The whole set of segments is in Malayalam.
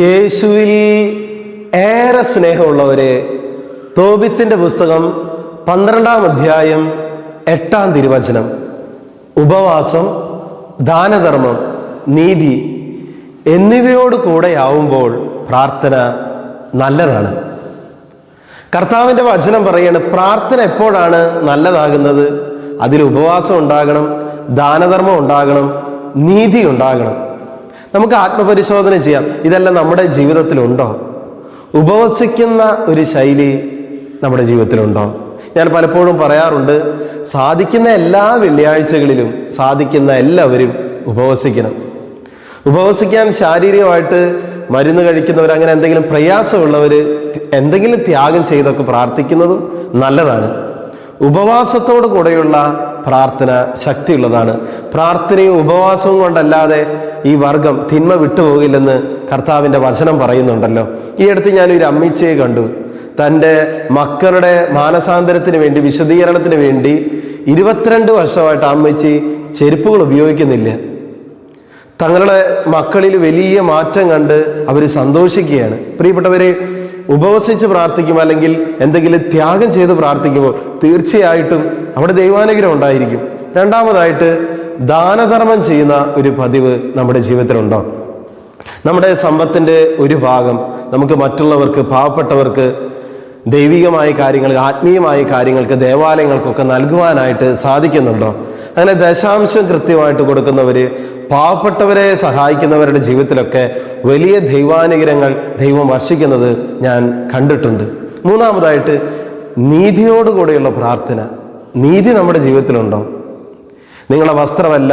യേശുവിൽ ഏറെ സ്നേഹമുള്ളവരെ തോബിത്തിന്റെ പുസ്തകം പന്ത്രണ്ടാം അധ്യായം എട്ടാം തിരുവചനം. ഉപവാസം ദാനധർമ്മം നീതി എന്നിവയോട് കൂടെയാവുമ്പോൾ പ്രാർത്ഥന നല്ലതാണ്. കർത്താവിന്റെ വചനം പറയാണ് പ്രാർത്ഥന എപ്പോഴാണ് നല്ലതാകുന്നത്? അതിൽ ഉപവാസം ഉണ്ടാകണം ദാനധർമ്മം ഉണ്ടാകണം നീതി ഉണ്ടാകണം. നമുക്ക് ആത്മപരിശോധന ചെയ്യാം. ഇതെല്ലാം നമ്മുടെ ജീവിതത്തിലുണ്ടോ? ഉപവസിക്കുന്ന ഒരു ശൈലി നമ്മുടെ ജീവിതത്തിലുണ്ടോ? ഞാൻ പലപ്പോഴും പറയാറുണ്ട് സാധിക്കുന്ന എല്ലാ വെള്ളിയാഴ്ചകളിലും സാധിക്കുന്ന എല്ലാവരും ഉപവസിക്കണം. ഉപവസിക്കാൻ ശാരീരികമായിട്ട് മരുന്ന് കഴിക്കുന്നവർ അങ്ങനെ എന്തെങ്കിലും പ്രയാസമുള്ളവർ എന്തെങ്കിലും ത്യാഗം ചെയ്തൊക്കെ പ്രാർത്ഥിക്കുന്നതും നല്ലതാണ്. ഉപവാസത്തോടു കൂടെയുള്ള പ്രാർത്ഥന ശക്തിയുള്ളതാണ്. പ്രാർത്ഥനയും ഉപവാസവും കൊണ്ടല്ലാതെ ഈ വർഗം തിന്മ വിട്ടുപോകില്ലെന്ന് കർത്താവിന്റെ വചനം പറയുന്നുണ്ടല്ലോ. ഈ അടുത്ത് ഞാനൊരു അമ്മീച്ചയെ കണ്ടു. തന്റെ മക്കളുടെ മാനസാന്തരത്തിന് വേണ്ടി വിശദീകരണത്തിന് വേണ്ടി ഇരുപത്തിരണ്ട് വർഷമായിട്ട് അമ്മച്ചി ചെരുപ്പുകൾ ഉപയോഗിക്കുന്നില്ല. തങ്ങളുടെ മക്കളിൽ വലിയ മാറ്റം കണ്ട് അവർ സന്തോഷിക്കുകയാണ്. പ്രിയപ്പെട്ടവരെ ഉപവസിച്ച് പ്രാർത്ഥിക്കും അല്ലെങ്കിൽ എന്തെങ്കിലും ത്യാഗം ചെയ്ത് പ്രാർത്ഥിക്കുമ്പോൾ തീർച്ചയായിട്ടും അവിടെ ദൈവാനുഗ്രഹം ഉണ്ടായിരിക്കും. രണ്ടാമതായിട്ട് ദാനധർമ്മം ചെയ്യുന്ന ഒരു പതിവ് നമ്മുടെ ജീവിതത്തിലുണ്ടോ? നമ്മുടെ സമ്പത്തിന്റെ ഒരു ഭാഗം നമുക്ക് മറ്റുള്ളവർക്ക് പാവപ്പെട്ടവർക്ക് ദൈവികമായ കാര്യങ്ങൾക്ക് ആത്മീയമായ കാര്യങ്ങൾക്ക് ദേവാലയങ്ങൾക്കൊക്കെ നൽകുവാനായിട്ട് സാധിക്കുന്നുണ്ടോ? അങ്ങനെ ദശാംശം കൃത്യമായിട്ട് കൊടുക്കുന്നവർ പാവപ്പെട്ടവരെ സഹായിക്കുന്നവരുടെ ജീവിതത്തിലൊക്കെ വലിയ ദൈവാനുഗ്രഹങ്ങൾ ദൈവം വർഷിക്കുന്നത് ഞാൻ കണ്ടിട്ടുണ്ട്. മൂന്നാമതായിട്ട് നീതിയോടുകൂടെയുള്ള പ്രാർത്ഥന. നീതി നമ്മുടെ ജീവിതത്തിലുണ്ടോ? നിങ്ങളുടെ വസ്ത്രമല്ല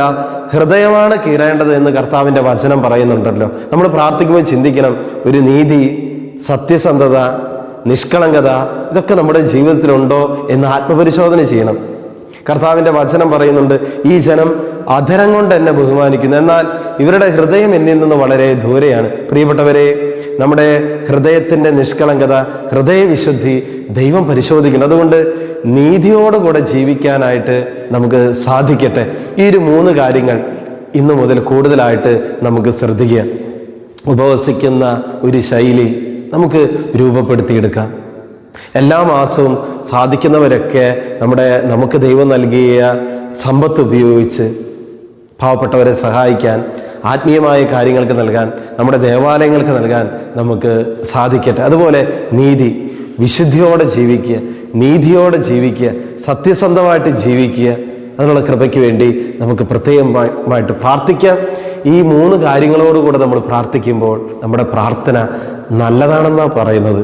ഹൃദയമാണ് കീറേണ്ടത് എന്ന് കർത്താവിന്റെ വചനം പറയുന്നുണ്ടല്ലോ. നമ്മൾ പ്രാർത്ഥിക്കുമ്പോൾ ചിന്തിക്കണം ഒരു നീതി സത്യസന്ധത നിഷ്കളങ്കത ഇതൊക്കെ നമ്മുടെ ജീവിതത്തിലുണ്ടോ എന്ന് ആത്മപരിശോധന ചെയ്യണം. കർത്താവിന്റെ വചനം പറയുന്നുണ്ട് ഈ ജനം അധരം കൊണ്ട് എന്നെ ബഹുമാനിക്കുന്നു. എന്നാൽ ഇവരുടെ ഹൃദയം എന്നിൽ നിന്ന് വളരെ ദൂരെയാണ്. പ്രിയപ്പെട്ടവരെ നമ്മുടെ ഹൃദയത്തിന്റെ നിഷ്കളങ്കത ഹൃദയവിശുദ്ധി ദൈവം പരിശോധിക്കണം അതുകൊണ്ട് നീതിയോടുകൂടെ ജീവിക്കാനായിട്ട് നമുക്ക് സാധിക്കട്ടെ. ഈ ഒരു മൂന്ന് കാര്യങ്ങൾ ഇന്നു മുതൽ കൂടുതലായിട്ട് നമുക്ക് ശ്രദ്ധിക്കുക. ഉപവസിക്കുന്ന ഒരു ശൈലി നമുക്ക് രൂപപ്പെടുത്തിയെടുക്കാം. എല്ലാ മാസവും സാധിക്കുന്നവരൊക്കെ നമ്മുടെ നമുക്ക് ദൈവം നൽകിയ സമ്പത്ത് ഉപയോഗിച്ച് പാവപ്പെട്ടവരെ സഹായിക്കാൻ ആത്മീയമായ കാര്യങ്ങൾക്ക് നൽകാൻ നമ്മുടെ ദേവാലയങ്ങൾക്ക് നൽകാൻ നമുക്ക് സാധിക്കട്ടെ. അതുപോലെ നീതി വിശുദ്ധിയോടെ ജീവിക്കുക നീതിയോടെ ജീവിക്കുക സത്യസന്ധമായിട്ട് ജീവിക്കുക അതിനുള്ള കൃപയ്ക്ക് വേണ്ടി നമുക്ക് പ്രത്യേകമായിട്ട് പ്രാർത്ഥിക്കാം. ഈ മൂന്ന് കാര്യങ്ങളോടുകൂടെ നമ്മൾ പ്രാർത്ഥിക്കുമ്പോൾ നമ്മുടെ പ്രാർത്ഥന നല്ലതാണെന്നാണ് പറയുന്നത്.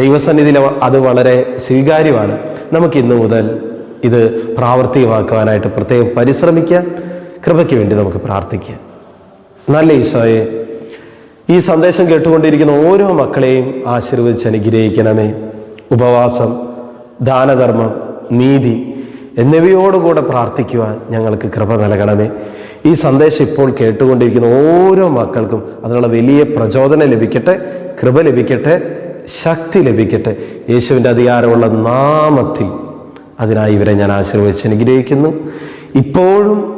ദൈവസന്നിധിയിൽ അത് വളരെ സ്വീകാര്യമാണ്. നമുക്ക് ഇന്നു മുതൽ ഇത് പ്രാവർത്തികമാക്കുവാനായിട്ട് പ്രത്യേകം പരിശ്രമിക്കുക കൃപയ്ക്ക് വേണ്ടി നമുക്ക് പ്രാർത്ഥിക്കാം. നല്ല ഈശോയെ ഈ സന്ദേശം കേട്ടുകൊണ്ടിരിക്കുന്ന ഓരോ മക്കളെയും ആശീർവദിച്ച് അനുഗ്രഹിക്കണമേ. ഉപവാസം ദാനധർമ്മം നീതി എന്നിവയോടുകൂടെ പ്രാർത്ഥിക്കുവാൻ ഞങ്ങൾക്ക് കൃപ നൽകണമേ. ഈ സന്ദേശം ഇപ്പോൾ കേട്ടുകൊണ്ടിരിക്കുന്ന ഓരോ മക്കൾക്കും അതിനുള്ള വലിയ പ്രചോദനം ലഭിക്കട്ടെ കൃപ ലഭിക്കട്ടെ ശക്തി ലഭിക്കട്ടെ. യേശുവിന്റെ അധികാരമുള്ള നാമത്തിൽ അതിനായി ഇവരെ ഞാൻ ആശീർവദിച്ച് അനുഗ്രഹിക്കുന്നു. ഇപ്പോഴും